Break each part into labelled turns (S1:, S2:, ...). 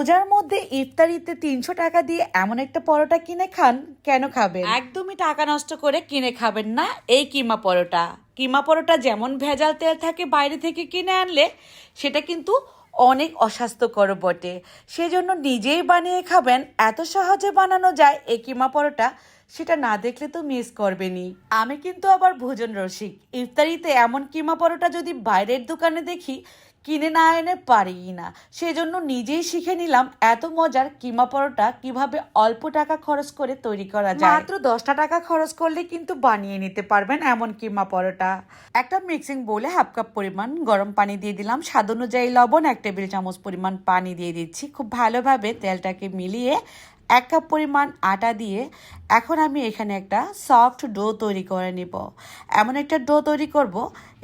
S1: রোজার মধ্যে ইফতারিতে তিনশো টাকা দিয়ে এমন একটা পরোটা কিনে খান, কেন খাবেন? একদমই টাকা নষ্ট করে কিনে খাবেন না এই কিমা পরোটা। কিমা পরোটা যেমন ভেজাল তেল থাকে বাইরে থেকে কিনে আনলে, সেটা কিন্তু অনেক অস্বাস্থ্যকর বটে। সেজন্য নিজেই বানিয়ে খাবেন, এত সহজে বানানো যায় এই কিমা পরোটা, সেটা না দেখলে তো মিস করবেনি আমি কিন্তু আবার ভোজন রসিক। ইফতারিতে এমন কিমা পরোটা যদি বাইরের দোকানে দেখি কিনে না এনে পারি না। সেজন্য নিজেই শিখে নিলাম এত মজার কিমা পরোটা কীভাবে অল্প টাকা খরচ করে তৈরি করা যায়। মাত্র দশটা টাকা খরচ করলে কিন্তু বানিয়ে নিতে পারবেন এমন কিমা পরোটা। একটা মিক্সিং বলে হাফ কাপ পরিমাণ গরম পানি দিয়ে দিলাম। স্বাদ অনুযায়ী লবণ এক টেবিল চামচ পরিমাণ পানি দিয়ে দিচ্ছি। খুব ভালোভাবে তেলটাকে মিলিয়ে এক কাপ পরিমাণ আটা দিয়ে এখন আমি এখানে একটা সফট ডো তৈরি করে নিব। এমন একটা ডো তৈরি করব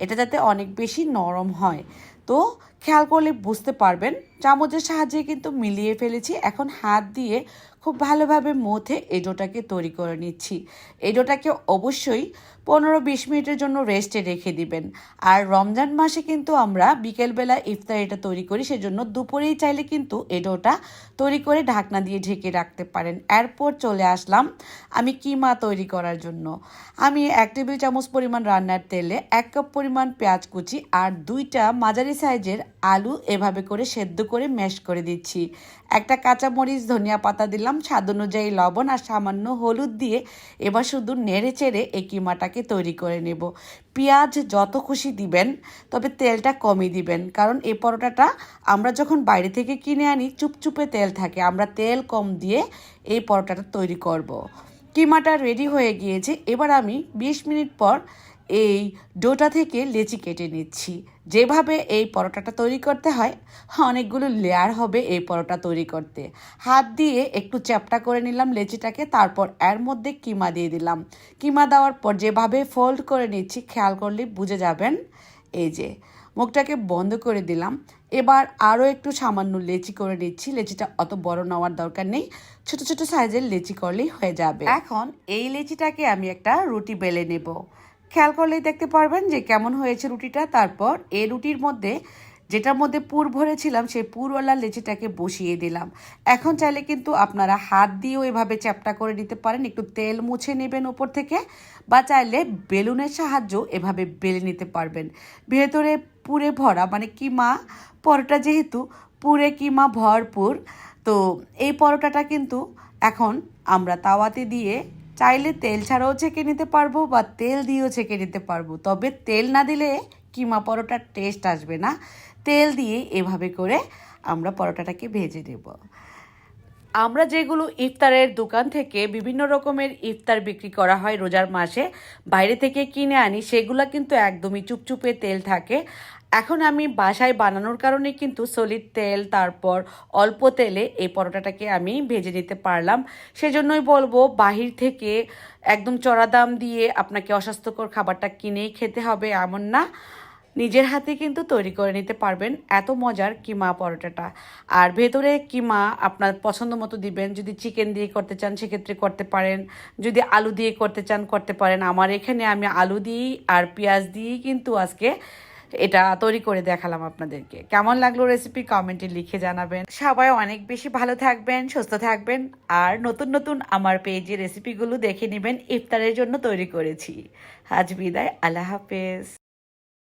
S1: এটা যাতে অনেক বেশি নরম হয়। তো খেয়াল করলে বুঝতে পারবেন। চামচের সাহায্যে কিন্তু মিলিয়ে ফেলেছি। এখন হাত দিয়ে খুব ভালোভাবে মথে এই ডোটাকে তৈরি করে নিচ্ছি। এই ডোটাকে অবশ্যই পনেরো বিশ মিনিটের জন্য রেস্টে রেখে দিবেন। আর রমজান মাসে কিন্তু আমরা বিকেলবেলা ইফতার এটা তৈরি করি, সেজন্য দুপুরেই চাইলে কিন্তু এই ডোটা তৈরি করে ঢাকনা দিয়ে ঢেকে রাখতে পারেন। এরপর চলে আসলাম আমি কিমা তৈরি করার জন্য। আমি এক টেবিল চামচ পরিমাণ রান্নার তেলে এক কাপ পরিমাণ পেঁয়াজ কুচি আর দুইটা মাঝারি সাইজের আলু এভাবে করে সেদ্ধ করে ম্যাশ করে দিচ্ছি। একটা কাঁচামরিচ, ধনিয়া পাতা দিলাম, স্বাদ অনুযায়ী লবণ আর সামান্য হলুদ দিয়ে এবার শুধু নেড়ে চেড়ে এই কিমাটাকে তৈরি করে নেব। পেঁয়াজ যত খুশি দিবেন, তবে তেলটা কমই দিবেন, কারণ এই পরোটাটা আমরা যখন বাইরে থেকে কিনে আনি, চুপচুপে তেল থাকে। আমরা তেল কম দিয়ে এই পরোটাটা তৈরি করব। কিমাটা রেডি হয়ে গিয়েছে। এবার আমি 20 মিনিট পর এই ডোটা থেকে লেচি কেটে নিচ্ছি। যেভাবে এই পরোটাটা তৈরি করতে হয়, অনেকগুলো লেয়ার হবে এই পরোটা তৈরি করতে। হাত দিয়ে একটু চ্যাপটা করে নিলাম লেচিটাকে, তারপর এর মধ্যে কিমা দিয়ে দিলাম। কিমা দেওয়ার পর যেভাবে ফোল্ড করে নিচ্ছি, খেয়াল করলে বুঝে যাবেন। এই যে, মুখটাকে বন্ধ করে দিলাম। এবার আরও একটু সামান্য লেচি করে নিচ্ছি। লেচিটা অত বড় নেওয়ার দরকার নেই। ছোট ছোট সাইজের লেচি করলেই হয়ে যাবে। এখন এই লেচিটাকে আমি একটা রুটি বেলে নেব। খেয়াল করলেই দেখতে পারবেন যে কেমন হয়েছে রুটিটা। তারপর এই রুটির মধ্যে যেটার মধ্যে পুর ভরেছিলাম, সেই পুরওয়ালা লেচিটাকে বসিয়ে দিলাম। এখন চাইলে কিন্তু আপনারা হাত দিয়েও এভাবে চ্যাপটা করে নিতে পারেন। একটু তেল মুছে নেবেন ওপর থেকে বা চাইলে বেলুনের সাহায্য এভাবে বেলে নিতে পারবেন। ভেতরে পুরে ভরা মানে কিমা, পরোটা যেহেতু, পুরে কিমা ভরপুর। তো এই পরোটাটা কিন্তু এখন আমরা তাওয়াতে দিয়ে চাইলে তেল ছাড়াও ছেঁকে নিতে পারব বা তেল দিয়েও ছেঁকে নিতে পারব। তবে তেল না দিলে কিমা পরোটার টেস্ট আসবে না। তেল দিয়ে এভাবে করে আমরা পরোটাটাকে ভেজে নেব। আমরা যেগুলো ইফতারের দোকান থেকে বিভিন্ন রকমের ইফতার বিক্রি করা হয় রোজার মাসে, বাইরে থেকে কিনে আনি, সেগুলো কিন্তু একদমই চুপচুপে তেল থাকে। এখন আমি বাসায় বানানোর কারণে কিন্তু সলিড তেল, তারপর অল্প তেলে এই পরোটাটাকে আমি ভেজে নিতে পারলাম। সেজন্যই বলব, বাহির থেকে একদম চড়া দাম দিয়ে আপনাকে অস্বাস্থ্যকর খাবারটা কিনেই খেতে হবে এমন না। নিজের হাতে কিন্তু তৈরি করে নিতে পারবেন। এত মজার কিমা পরোটাটা। আর ভেতরে কিমা আপনার পছন্দ মতো দিবেন। যদি চিকেন দিয়ে করতে চান, সেক্ষেত্রে করতে পারেন। যদি আলু দিয়ে করতে চান, করতে পারেন। আমার এখানে আমি আলু দিই আর পেঁয়াজ দিয়েই কিন্তু আজকে এটা তৈরি করে দেখালাম আপনাদেরকে। কেমন লাগল রেসিপি কমেন্টে লিখে জানাবেন। সবাই অনেক বেশি ভালো থাকবেন, সুস্থ থাকবেন, আর নতুন নতুন আমার পেজে রেসিপিগুলো দেখে নেবেন, ইফতারের জন্য তৈরি করেছি। আজ বিদায়, আল্লাহ হাফেজ।